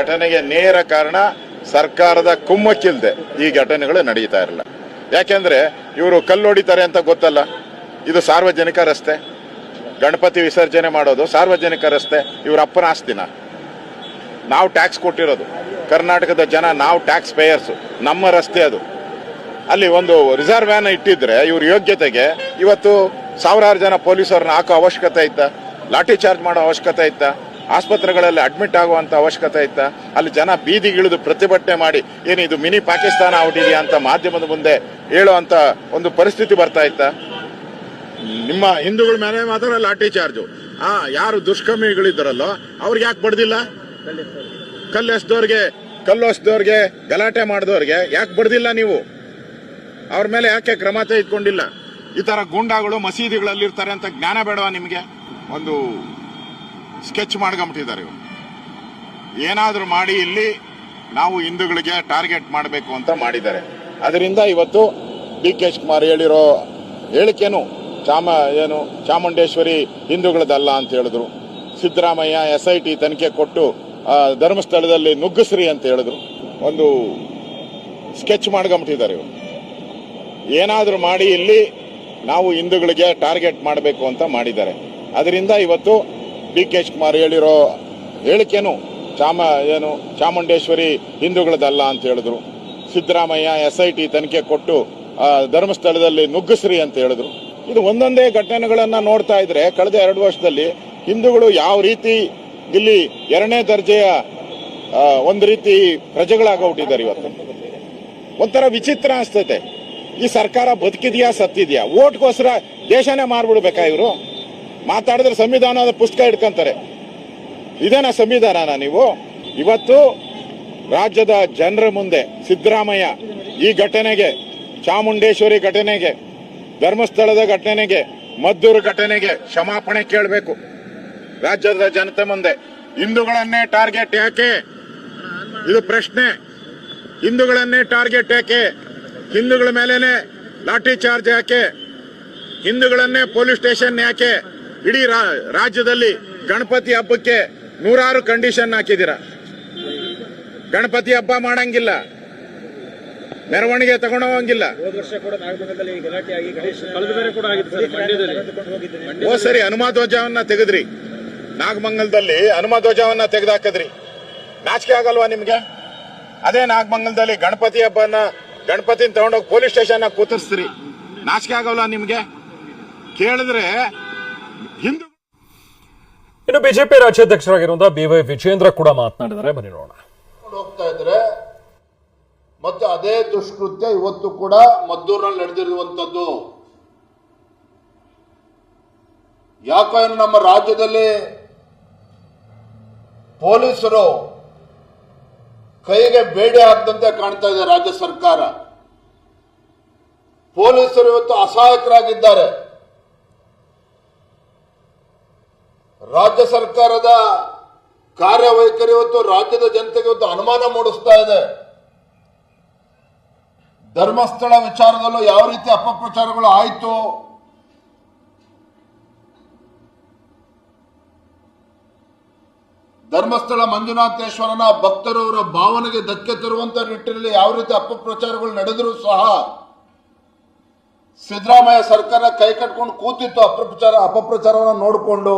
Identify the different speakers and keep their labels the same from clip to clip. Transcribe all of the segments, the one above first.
Speaker 1: ಘಟನೆಗೆ ನೇರ ಕಾರಣ ಸರ್ಕಾರದ ಕುಮ್ಮಕ್ಕಿಲ್ದೆ ಈ ಘಟನೆಗಳು ನಡೀತಾ ಇರಲ್ಲ. ಯಾಕೆಂದ್ರೆ ಇವರು ಕಲ್ಲೊಡಿತಾರೆ ಅಂತ ಗೊತ್ತಲ್ಲ. ಇದು ಸಾರ್ವಜನಿಕ ರಸ್ತೆ. ಗಣಪತಿ ವಿಸರ್ಜನೆ ಮಾಡೋದು ಸಾರ್ವಜನಿಕ ರಸ್ತೆ. ಇವರ ಅಪ್ಪನ ಆಸ್ತಿನ. ನಾವು ಟ್ಯಾಕ್ಸ್ ಕೊಟ್ಟಿರೋದು. ಕರ್ನಾಟಕದ ಜನ ನಾವು ಟ್ಯಾಕ್ಸ್ ಪೇಯರ್ಸ್. ನಮ್ಮ ರಸ್ತೆ ಅದು. ಅಲ್ಲಿ ಒಂದು ರಿಸರ್ವ್ ವ್ಯಾನ್ ಇಟ್ಟಿದ್ರೆ ಇವ್ರ ಯೋಗ್ಯತೆಗೆ ಇವತ್ತು ಸಾವಿರಾರು ಜನ ಪೊಲೀಸರನ್ನ ಹಾಕೋ ಅವಶ್ಯಕತೆ ಇತ್ತ. ಲಾಠಿ ಚಾರ್ಜ್ ಮಾಡೋ ಅವಶ್ಯಕತೆ ಇತ್ತ. ಆಸ್ಪತ್ರೆಗಳಲ್ಲಿ ಅಡ್ಮಿಟ್ ಆಗುವಂತ ಅವಶ್ಯಕತೆ ಇತ್ತ? ಅಲ್ಲಿ ಜನ ಬೀದಿಗಿಳಿದು ಪ್ರತಿಭಟನೆ ಮಾಡಿ, ಏನು ಇದು ಮಿನಿ ಪಾಕಿಸ್ತಾನ ಆಗಿದೆಯಾ ಅಂತ ಮಾಧ್ಯಮದ ಮುಂದೆ ಹೇಳುವಂತ ಒಂದು ಪರಿಸ್ಥಿತಿ ಬರ್ತಾ ಇತ್ತ? ನಿಮ್ಮ ಹಿಂದೂಗಳ ಮೇಲೆ ಮಾತ್ರ ಲಾಠಿ ಚಾರ್ಜು ಆ, ಯಾರು ದುಷ್ಕರ್ಮಿಗಳಿದ್ದಾರಲ್ಲೋ, ಅವ್ರಿಗೆ ಯಾಕೆ ಬಡ್ದಿಲ್ಲ? ಕಲ್ಲೆಸ್ದವ್ರಿಗೆ ಕಲ್ಲೋಸ್ದವ್ರಿಗೆ ಗಲಾಟೆ ಮಾಡಿದವ್ರಿಗೆ ಯಾಕೆ ಬಡ್ದಿಲ್ಲ ನೀವು? ಅವ್ರ ಮೇಲೆ ಯಾಕೆ ಕ್ರಮ ತೆಗೆದುಕೊಂಡಿಲ್ಲ? ಈ ತರ ಗೂಂಡಾಗಳು ಮಸೀದಿಗಳಲ್ಲಿ ಇರ್ತಾರೆ ಅಂತ ಜ್ಞಾನ ಬೇಡವಾ ನಿಮಗೆ? ಒಂದು ಸ್ಕೆಚ್ ಮಾಡ್ಕೊಂಬಿಟ್ಟಿದ್ದಾರೆ ಇವರು. ಏನಾದರೂ ಮಾಡಿ ಇಲ್ಲಿ ನಾವು ಹಿಂದೂಗಳಿಗೆ ಟಾರ್ಗೆಟ್ ಮಾಡಬೇಕು ಅಂತ ಮಾಡಿದ್ದಾರೆ. ಅದರಿಂದ ಇವತ್ತು ಡಿ ಕೆ ಶಿವಕುಮಾರ್ ಹೇಳಿರೋ ಹೇಳಿಕೆನು ಚಾಮ, ಏನು, ಚಾಮುಂಡೇಶ್ವರಿ ಹಿಂದೂಗಳದಲ್ಲ ಅಂತ ಹೇಳಿದ್ರು. ಸಿದ್ದರಾಮಯ್ಯ ಎಸ್ ಐ ಟಿ ತನಿಖೆ ಕೊಟ್ಟು ಧರ್ಮಸ್ಥಳದಲ್ಲಿ ನುಗ್ಗಿಸ್ರಿ ಅಂತ ಹೇಳಿದ್ರು. ಒಂದು ಸ್ಕೆಚ್ ಮಾಡ್ಕೊಂಬಿಟ್ಟಿದ್ದಾರೆ ಇವರು. ಏನಾದರೂ ಮಾಡಿ ಇಲ್ಲಿ ನಾವು ಹಿಂದೂಗಳಿಗೆ ಟಾರ್ಗೆಟ್ ಮಾಡಬೇಕು ಅಂತ ಮಾಡಿದ್ದಾರೆ. ಅದರಿಂದ ಇವತ್ತು ಡಿ ಕೆ ಶಿವಕುಮಾರ್ ಹೇಳಿರೋ ಹೇಳಿಕೆನು ಚಾಮ ಏನು ಚಾಮುಂಡೇಶ್ವರಿ ಹಿಂದೂಗಳದಲ್ಲ ಅಂತ ಹೇಳಿದ್ರು. ಸಿದ್ದರಾಮಯ್ಯ ಎಸ್ ಐ ಟಿ ತನಿಖೆ ಕೊಟ್ಟು ಧರ್ಮಸ್ಥಳದಲ್ಲಿ ನುಗ್ಗಿಸ್ರಿ ಅಂತ ಹೇಳಿದ್ರು. ಇದು ಒಂದೊಂದೇ ಘಟನೆಗಳನ್ನ ನೋಡ್ತಾ ಇದ್ರೆ ಕಳೆದ ಎರಡು ವರ್ಷದಲ್ಲಿ ಹಿಂದೂಗಳು ಯಾವ ರೀತಿ ಇಲ್ಲಿ ಎರಡನೇ ದರ್ಜೆಯ ಒಂದು ರೀತಿ ಪ್ರಜೆಗಳಾಗೋಗ್ಬಿಟ್ಟಿದ್ದಾರೆ ಇವತ್ತು. ಒಂಥರ ವಿಚಿತ್ರ ಅನಿಸ್ತೈತೆ. ಈ ಸರ್ಕಾರ ಬದುಕಿದೆಯಾ ಸತ್ತಿದೆಯಾ? ಓಟ್ಗೋಸ್ಕರ ದೇಶನೇ ಮಾರ್ಬಿಡ್ಬೇಕಾ ಇವರು? ಮಾತಾಡಿದ್ರೆ ಸಂವಿಧಾನದ ಪುಸ್ತಕ ಇಟ್ಕೊಂತಾರೆ ಇದೇನಾ ಸಂವಿಧಾನನ ನೀವು? ಇವತ್ತು ರಾಜ್ಯದ ಜನರ ಮುಂದೆ ಸಿದ್ದರಾಮಯ್ಯ ಈ ಘಟನೆಗೆ, ಚಾಮುಂಡೇಶ್ವರಿ ಘಟನೆಗೆ, ಧರ್ಮಸ್ಥಳದ ಘಟನೆಗೆ, ಮದ್ದೂರು ಘಟನೆಗೆ ಕ್ಷಮಾಪಣೆ ಕೇಳಬೇಕು. ರಾಜ್ಯದ ಜನತೆ ಮುಂದೆ. ಹಿಂದೂಗಳನ್ನೇ ಟಾರ್ಗೆಟ್ ಯಾಕೆ? ಇದು ಪ್ರಶ್ನೆ. ಹಿಂದೂಗಳನ್ನೇ ಟಾರ್ಗೆಟ್ ಯಾಕೆ? ಹಿಂದೂಗಳ ಮೇಲೇನೆ ಲಾಠಿ ಚಾರ್ಜ್ ಯಾಕೆ? ಹಿಂದೂಗಳನ್ನೇ ಪೊಲೀಸ್ ಸ್ಟೇಷನ್ ಯಾಕೆ? ಇಡೀ ರಾಜ್ಯದಲ್ಲಿ ಗಣಪತಿ ಹಬ್ಬಕ್ಕೆ ನೂರಾರು ಕಂಡೀಷನ್ ಹಾಕಿದ್ದೀರಾ? ಗಣಪತಿ ಹಬ್ಬ ಮಾಡಂಗಿಲ್ಲ. ಮೆರವಣಿಗೆ
Speaker 2: ತಗೊಂಡು ಹೋಗಂಗಿಲ್ಲ
Speaker 1: ಓ ಸರಿ ಹನುಮ ಧ್ವಜವನ್ನ ತೆಗೆದ್ರಿ. ನಾಗಮಂಗಲದಲ್ಲಿ ಹನುಮ ಧ್ವಜವನ್ನ ತೆಗೆದಾಕದ್ರಿ. ನಾಚಿಕೆ ಆಗಲ್ವಾ ನಿಮ್ಗೆ? ಅದೇ ನಾಗಮಂಗಲದಲ್ಲಿ ಗಣಪತಿ ಹಬ್ಬನ ಗಣಪತಿನ ತಗೊಂಡೋಗಿ ಪೊಲೀಸ್ ಸ್ಟೇಷನ್ ಕೂತಿಸ್ತೀರಿ. ನಾಚಿಕೆ ಆಗಲ್ವಾ ನಿಮ್ಗೆ? ಕೇಳಿದ್ರೆ ಹಿಂದೂ
Speaker 3: ಇನ್ನು ಬಿಜೆಪಿ ರಾಜ್ಯಾಧ್ಯಕ್ಷರಾಗಿರುವಂತಹ ಬಿ ವೈ ವಿಜೇಂದ್ರ ಕೂಡ ಮಾತನಾಡಿದರೆ ಬನ್ನಿ ನೋಡೋಣ.
Speaker 4: ಹೋಗ್ತಾ ಇದ್ರೆ ಮತ್ತೆ ಅದೇ ದುಷ್ಕೃತ್ಯ ಇವತ್ತು ಕೂಡ ಮದ್ದೂರಿನಲ್ಲಿ ನಡೆದಿರುವಂತದ್ದು ಯಾಕೋ ಏನು ನಮ್ಮ ರಾಜ್ಯದಲ್ಲಿ ಪೊಲೀಸರು ಕೈಗೆ ಬೇಡಿ ಹಾಕದಂತೆ ಕಾಣ್ತಾ ಇದೆ ರಾಜ್ಯ ಸರ್ಕಾರ. ಪೊಲೀಸರು ಇವತ್ತು ಅಸಹಾಯಕರಾಗಿದ್ದಾರೆ. ರಾಜ್ಯ ಸರ್ಕಾರದ ಕಾರ್ಯವೈಖರಿ ಇವತ್ತು ರಾಜ್ಯದ ಜನತೆಗೆ ಇವತ್ತು ಅನುಮಾನ ಮೂಡಿಸ್ತಾ ಇದೆ. ಧರ್ಮಸ್ಥಳ ವಿಚಾರದಲ್ಲೂ ಯಾವ ರೀತಿ ಅಪಪ್ರಚಾರಗಳು ಆಯಿತು? ಧರ್ಮಸ್ಥಳ ಮಂಜುನಾಥೇಶ್ವರನ ಭಕ್ತರವರ ಭಾವನೆಗೆ ಧಕ್ಕೆ ತರುವಂತ ನಿಟ್ಟಿನಲ್ಲಿ ಯಾವ ರೀತಿ ಅಪಪ್ರಚಾರಗಳು ನಡೆದರೂ ಸಹ ಸಿದ್ದರಾಮಯ್ಯ ಸರ್ಕಾರ ಕೈ ಕಟ್ಕೊಂಡು ಕೂತಿತ್ತು ಅಪಪ್ರಚಾರ ಅಪಪ್ರಚಾರವನ್ನು ನೋಡಿಕೊಂಡು.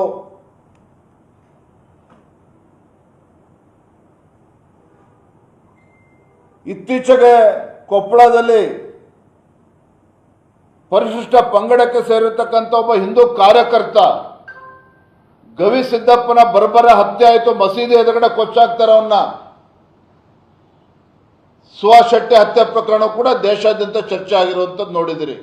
Speaker 4: ಇತ್ತೀಚೆಗೆ ಕೊಪ್ಪಳದಲ್ಲಿ ಪರಿಶಿಷ್ಟ ಪಂಗಡಕ್ಕೆ ಸೇರಿರ್ತಕ್ಕಂಥ ಒಬ್ಬ ಹಿಂದೂ ಕಾರ್ಯಕರ್ತ ಗವಿ ಸಿದ್ದಪ್ಪನ ಬರ್ಬರ ಹತ್ಯೆ ಆಯಿತು. ಮಸೀದಿ ಎದುರುಗಡೆ ಕೊಚ್ಚಾಕ್ತಾರೆ ಅವನ್ನ ಸುಹಾಸ್ ಶೆಟ್ಟಿ ಹತ್ಯೆ ಪ್ರಕರಣ ಕೂಡ ದೇಶಾದ್ಯಂತ ಚರ್ಚೆ ಆಗಿರುವಂಥದ್ದು ನೋಡಿದಿರಿ.